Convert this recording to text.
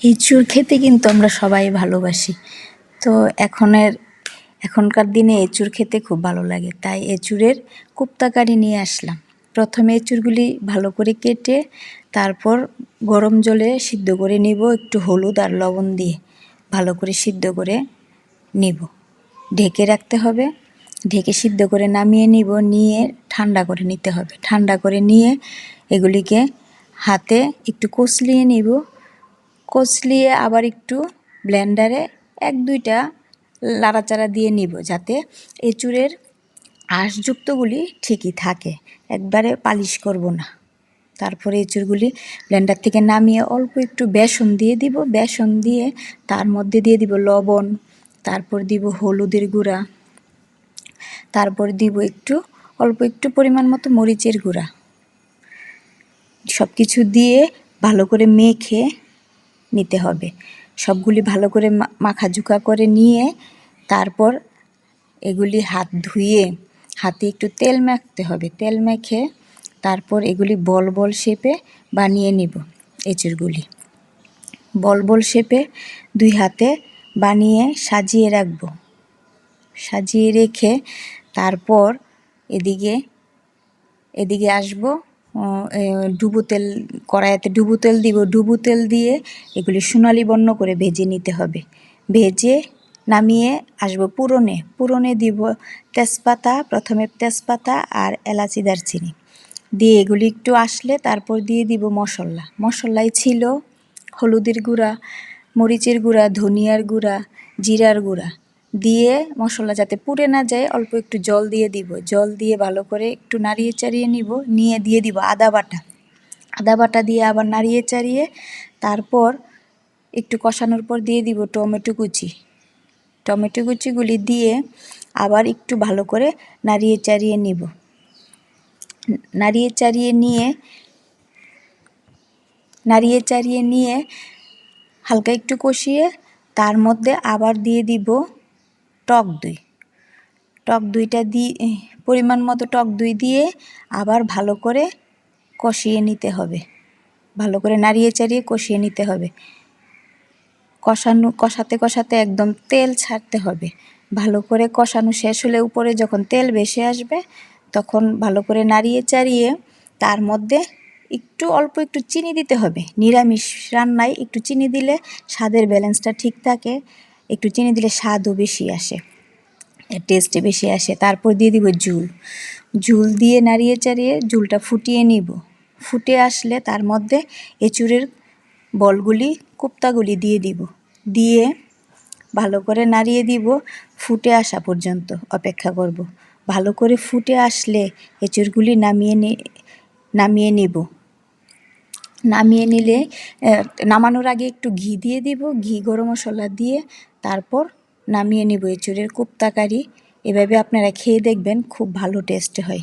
এঁচুড় খেতে কিন্তু আমরা সবাই ভালোবাসি। তো এখনের, এখনকার দিনে এঁচুড় খেতে খুব ভালো লাগে। তাই এঁচুড়ের কুপ্তাকারি নিয়ে আসলাম। প্রথমে এঁচুড়গুলি ভালো করে কেটে তারপর গরম জলে সিদ্ধ করে নিব একটু হলুদ আর লবণ দিয়ে। ভালো করে সিদ্ধ করে নিব। ঢেকে রাখতে হবে। ঢেকে সিদ্ধ করে নামিয়ে নিব। নিয়ে ঠান্ডা করে নিতে হবে। ঠান্ডা করে নিয়ে এগুলিকে হাতে একটু কষলিয়ে নিব। কচলিয়ে আবার একটু ব্লেন্ডারে এক, দুইটা লাড়াচাড়া দিয়ে নিব যাতে এঁচুড়ের আঁশযুক্তগুলি ঠিকই থাকে। একবারে পালিশ করব না। তারপরে এঁচুড়গুলি ব্লেন্ডার থেকে নামিয়ে অল্প একটু বেসন দিয়ে দিব। বেসন দিয়ে তার মধ্যে দিয়ে দিব লবণ, তারপর দিব হলুদের গুঁড়া, তারপর দিব একটু, অল্প একটু পরিমাণ মতো মরিচের গুঁড়া। সব কিছু দিয়ে ভালো করে মেখে নিতে হবে। সবগুলি ভালো করে মাখাঝুকা করে নিয়ে তারপর এগুলি হাত ধুয়ে, হাতে একটু তেল মাখতে হবে। তেল মেখে তারপর এগুলি বল বল শেপে বানিয়ে নিব এঁচুড়গুলি। বল বল শেপে দুই হাতে বানিয়ে সাজিয়ে রাখব। সাজিয়ে রেখে তারপর এদিকে এদিকে আসব। ডুবো তেল কড়াইতে ডুবো তেল দিব। ডুবো তেল দিয়ে এগুলি সোনালি বর্ণ করে ভেজে নিতে হবে। ভেজে নামিয়ে আসব পুরনে। পুরনে দিব তেজপাতা, প্রথমে তেজপাতা আর এলাচি, দারচিনি। দিয়ে এগুলি একটু আসলে তারপর দিয়ে দিব মশলা। মশলাই ছিল হলুদের গুঁড়া, মরিচের গুঁড়া, ধনিয়ার গুঁড়া, জিরার গুঁড়া। দিয়ে মশলা যাতে পুড়ে না যায়, অল্প একটু জল দিয়ে দিব। জল দিয়ে ভালো করে একটু নাড়িয়ে চাড়িয়ে নিব, নিয়ে দিয়ে দিব আদা বাটা। আদা বাটা দিয়ে আবার নাড়িয়ে চাড়িয়ে তারপর একটু কষানোর পর দিয়ে দিব টমেটো কুচি। টমেটো কুচিগুলি দিয়ে আবার একটু ভালো করে নাড়িয়ে চাড়িয়ে নিব। নাড়িয়ে চাড়িয়ে নিয়ে, নাড়িয়ে চাড়িয়ে নিয়ে হালকা একটু কষিয়ে তার মধ্যে আবার দিয়ে দিব টক দই। টক দইটা দিয়ে পরিমাণ মতো টক দই দিয়ে আবার ভালো করে কষিয়ে নিতে হবে। ভালো করে নাড়িয়ে চাড়িয়ে কষিয়ে নিতে হবে। কষানো, কষাতে কষাতে একদম তেল ছাড়তে হবে। ভালো করে কষানো শেষ হলে উপরে যখন তেল ভেসে আসবে, তখন ভালো করে নাড়িয়ে চাড়িয়ে তার মধ্যে একটু অল্প একটু চিনি দিতে হবে। নিরামিষ রান্নায় একটু চিনি দিলে স্বাদের ব্যালেন্সটা ঠিক থাকে। একটু চিনি দিলে স্বাদও বেশি আসে টেস্টে বেশি আসে। তারপর দিয়ে দিব ঝুল। ঝুল দিয়ে নাড়িয়ে চাড়িয়ে ঝুলটা ফুটিয়ে নিব। ফুটে আসলে তার মধ্যে এঁচুড়ের বলগুলি, কুপ্তাগুলি দিয়ে দিব। দিয়ে ভালো করে নাড়িয়ে দিব, ফুটে আসা পর্যন্ত অপেক্ষা করব। ভালো করে ফুটে আসলে এঁচুড়গুলি নামিয়ে নামিয়ে নিব। নামিয়ে নিলে নামানোর আগে একটু ঘি দিয়ে দিব, ঘি গরম মশলা দিয়ে, তারপর নামিয়ে নিব এঁচুড়ের কোপ্তা কারি এভাবে আপনারা খেয়ে দেখবেন, খুব ভালো টেস্ট হয়।